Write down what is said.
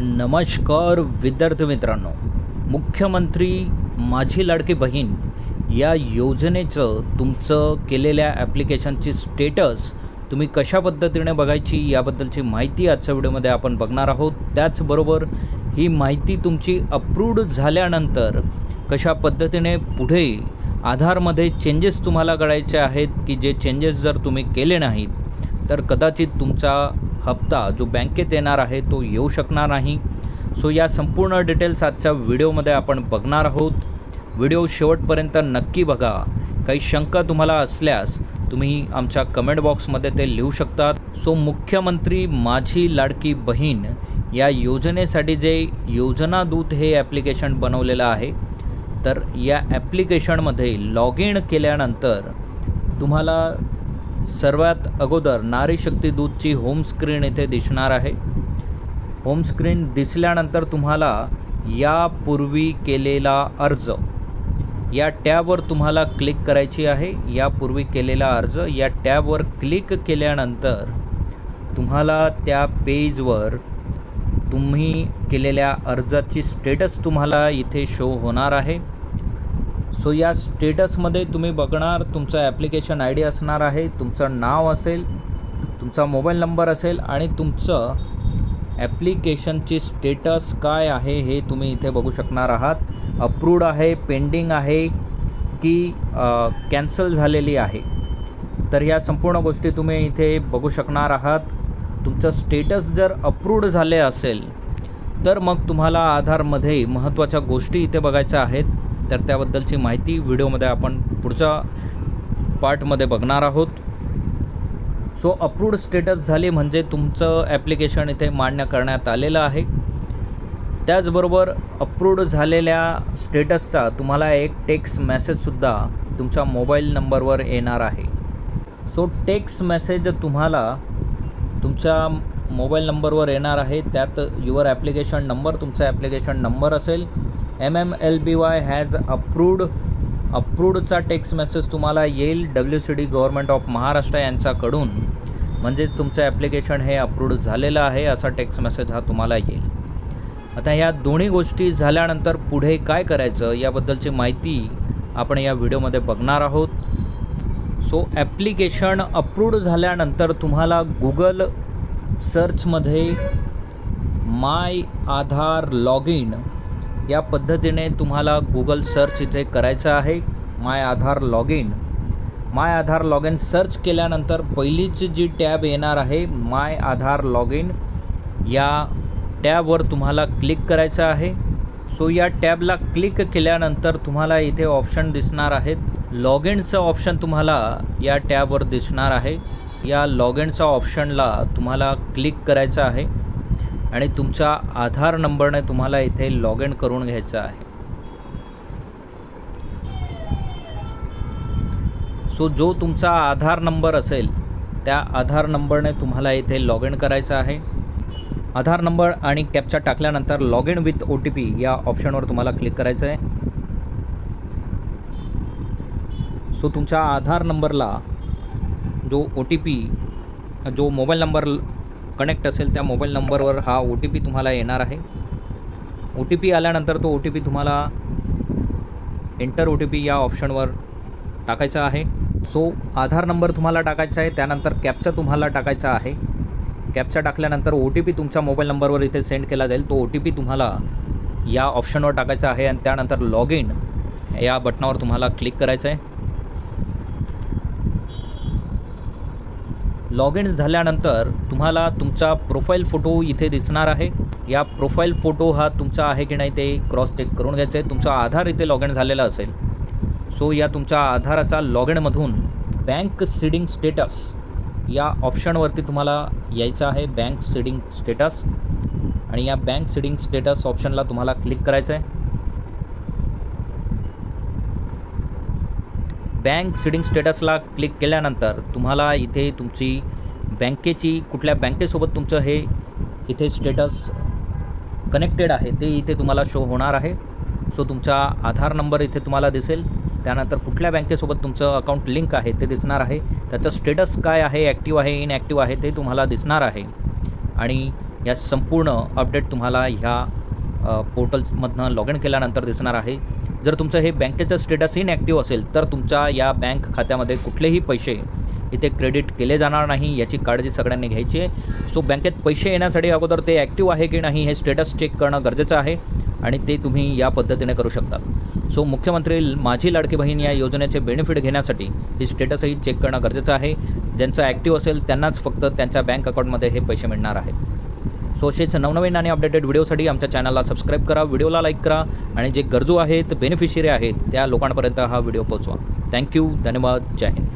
नमस्कार विद्यार्थी मित्रांनो. मुख्यमंत्री माझी लाडकी बहीण या योजनेचं तुमचं केलेल्या ॲप्लिकेशनची स्टेटस तुम्ही कशा पद्धतीने बघायची याबद्दलची माहिती आजच्या व्हिडिओमध्ये आपण बघणार आहोत. त्याचबरोबर ही माहिती तुमची अप्रूव्ड झाल्यानंतर कशा पद्धतीने पुढे आधारमध्ये चेंजेस तुम्हाला करायचे आहेत की जे चेंजेस जर तुम्ही केले नाहीत तर कदाचित तुमचा हप्ता जो बँकेत येणार आहे तो येऊ शकणार नाही. सो या संपूर्ण डिटेल्स आजच्या व्हिडिओमध्ये आपण बघणार आहोत. व्हिडिओ शेवटपर्यंत नक्की बघा. काही शंका तुम्हाला असल्यास तुम्ही आमच्या कमेंट बॉक्समध्ये ते लिहू शकतात. सो मुख्यमंत्री माझी लाडकी बहीण या योजनेसाठी जे योजना दूत हे ॲप्लिकेशन बनवलेलं आहे तर या ॲप्लिकेशनमध्ये लॉग इन केल्यानंतर तुम्हाला सर्वात अगोदर नारी शक्ती दूतची होमस्क्रीन इथे दिसणार आहे. होमस्क्रीन दिसल्यानंतर तुम्हाला यापूर्वी केलेला अर्ज या टॅबवर तुम्हाला क्लिक करायची आहे. यापूर्वी केलेला अर्ज या टॅबवर क्लिक केल्यानंतर तुम्हाला त्या पेजवर तुम्ही केलेल्या अर्जाची स्टेटस तुम्हाला इथे शो होणार आहे. सो या स्टेटसमध्ये तुम्ही बघणार तुमचं ॲप्लिकेशन आय डी असणार आहे तुमचं नाव असेल तुमचा मोबाईल नंबर असेल आणि तुमचं ॲप्लिकेशनची स्टेटस काय आहे हे तुम्ही इथे बघू शकणार आहात. अप्रूव्ड आहे पेंडिंग आहे की कॅन्सल झालेली आहे. तर ह्या संपूर्ण गोष्टी तुम्ही इथे बघू शकणार आहात. तुमचं स्टेटस जर अप्रूव्ड झाले असेल तर मग तुम्हाला आधारमध्ये महत्त्वाच्या गोष्टी इथे बघायच्या आहेत. तर त्याबद्दलची माहिती व्हिडिओमध्ये आपण पुढच्या पार्टमध्ये बघणार आहोत. सो अप्रूव्ड स्टेटस झाली म्हणजे तुमचं ॲप्लिकेशन इथे मान्य करण्यात आलेलं आहे. त्याचबरोबर अप्रूव्ड झालेल्या स्टेटसचा तुम्हाला एक टेक्स्ट मेसेजसुद्धा तुमच्या मोबाईल नंबरवर येणार आहे. सो टेक्स्ट मेसेज तुम्हाला तुमच्या मोबाईल नंबरवर येणार आहे. त्यात युअर ॲप्लिकेशन नंबर तुमचा ॲप्लिकेशन नंबर असेल. M M L B Y has approved अप्रूव्डचा text message तुम्हाला येईल W C D government of Maharashtra यांच्याकडून. म्हणजेच तुमचं ॲप्लिकेशन हे अप्रूव्ड झालेलं आहे असा टेक्स्ट मेसेज हा तुम्हाला येईल. आता या दोन्ही गोष्टी झाल्यानंतर पुढे काय करायचं याबद्दलची माहिती आपण या व्हिडिओमध्ये बघणार आहोत. सो ॲप्लिकेशन अप्रूव्ड झाल्यानंतर तुम्हाला गुगल सर्चमध्ये माय आधार लॉग इन या पद्धतीने तुम्हाला गुगल सर्च इथे करायचं आहे. My Aadhaar log in my Aadhaar log in search केल्यानंतर पहिलीच जी टॅब येणार आहे माय आधार लॉग इन या टॅबवर तुम्हाला क्लिक करायचं आहे. सो या टॅबला क्लिक केल्यानंतर तुम्हाला इथे ऑप्शन दिसणार आहेत. लॉग इनचं ऑप्शन तुम्हाला या टॅबवर दिसणार आहे. या लॉग इनचा ऑप्शनला तुम्हाला क्लिक करायचं आहे. आणि तुमचा आधार नंबरने तुम्हाला इथे लॉग इन करून घ्यायचं आहे. सो जो तुमचा आधार नंबर असेल त्या आधार नंबरने तुम्हाला इथे लॉग इन करायचं आहे. आधार नंबर आणि कॅपचा टाकल्यानंतर log in with O T P या ऑप्शनवर तुम्हाला क्लिक करायचं आहे. सो तुमच्या आधार नंबरला जो ओ टी पी जो मोबाईल नंबर कनेक्ट असेल त्या मोबाईल नंबरवर हा ओ टी पी तुम्हाला येणार आहे. ओ टी पी आल्यानंतर तो ओ टी पी तुम्हाला एंटर ओ टी पी या ऑप्शनवर टाकायचा आहे. सो आधार नंबर तुम्हाला टाकायचा आहे त्यानंतर कॅपचा तुम्हाला टाकायचा आहे. कॅपचा टाकल्यानंतर ओ टी पी तुमच्या मोबाईल नंबरवर इथे सेंड केला जाईल. तो ओ टी पी तुम्हाला या ऑप्शनवर टाकायचा आहे आणि त्यानंतर लॉग इन या बटनावर तुम्हाला क्लिक करायचं आहे. लॉग इन झाल्यानंतर तुम्हाला तुमचा प्रोफाईल फोटो इथे दिसणार आहे. या प्रोफाईल फोटो हा तुमचा आहे की नाही ते क्रॉस चेक करून घ्यायचं आहे तुमचा आधार इथे लॉग इन झालेला असेल. सो या तुमच्या आधाराचा लॉग इनमधून बँक सीडिंग स्टेटस या ऑप्शनवरती तुम्हाला यायचं आहे बँक सीडिंग स्टेटस. आणि या बँक सीडिंग स्टेटस ऑप्शनला तुम्हाला क्लिक करायचं आहे बँक सिडिंग स्टेटसला क्लिक केल्यानंतर तुम्हाला इथे तुमची बँकेची कुठल्या बँकेसोबत तुमचं हे इथे स्टेटस कनेक्टेड आहे ते इथे तुम्हाला शो होणार आहे. सो तुमचा आधार नंबर इथे तुम्हाला दिसेल. त्यानंतर कुठल्या बँकेसोबत तुमचं अकाउंट लिंक आहे ते दिसणार आहे. त्याचं स्टेटस काय आहे ॲक्टिव्ह आहे इनॲक्टिव्ह आहे ते तुम्हाला दिसणार आहे. आणि या संपूर्ण अपडेट तुम्हाला ह्या पोर्टल्समधनं लॉग इन केल्यानंतर दिसणार आहे. जर तुमचं हे बँकेचं स्टेटस इनॲक्टिव्ह असेल तर तुमच्या या बँक खात्यामध्ये कुठलेही पैसे इथे क्रेडिट केले जाणार नाही याची काळजी सगळ्यांनी घ्यायची आहे. सो बँकेत पैसे येण्यासाठी अगोदर ते ॲक्टिव्ह आहे की नाही हे स्टेटस चेक करणं गरजेचं आहे आणि ते तुम्ही या पद्धतीने करू शकता. सो मुख्यमंत्री माझी लाडकी बहीण या योजनेचे बेनिफिट घेण्यासाठी ही स्टेटसही चेक करणं गरजेचं आहे. ज्यांचं ॲक्टिव्ह असेल त्यांनाच फक्त त्यांच्या बँक अकाउंटमध्ये हे पैसे मिळणार आहेत. सो असेच नवनवीन आणि अपडेटेड व्हिडिओसाठी आमच्या चॅनलला सबस्क्राईब करा व्हिडिओला लाईक करा आणि जे गरजू आहेत बेनिफिशियरी आहेत त्या लोकांपर्यंत हा व्हिडिओ पोहोचवा. थँक्यू धन्यवाद जय हिंद.